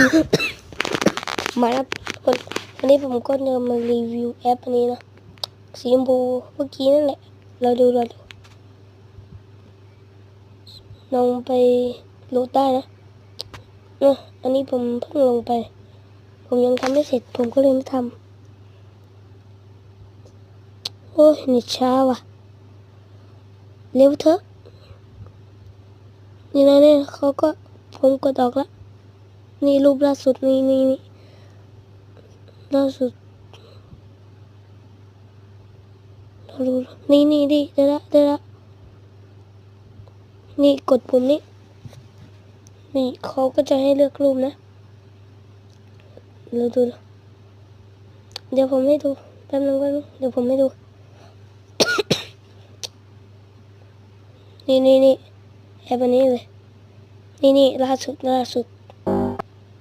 มาแล้วคนวันนี้ผมก็จะมารีวิวแอปนี้นะสีชมพูเมื่อกี้นั่นแหละ เราดูเราดูลงไปโหลดได้นะเนะอันนี้ผมเพิ่งลงไป ผมยังทำไม่เสร็จ ผมก็เลยไม่ทำโอ้ยเน็ตช้าว่ะ เร็วเถอะนี่นะเนี่ยเขาก็ผมกดออกแล้ว นี่รูปล่าสุดนี่นี่นี่ล่าสุดเราดูนี่นี่ดิได้ละได้ละนี่กดปุ่มนี้ นี่เขาก็จะให้เลือกรูปนะเราดูเดี๋ยวผมให้ดูแป๊บนึงแป๊บนึงเดี๋ยวผมให้ดู นี่นี่นี่แอปอันนี้เลย นี่นี่ล่าสุดล่าสุด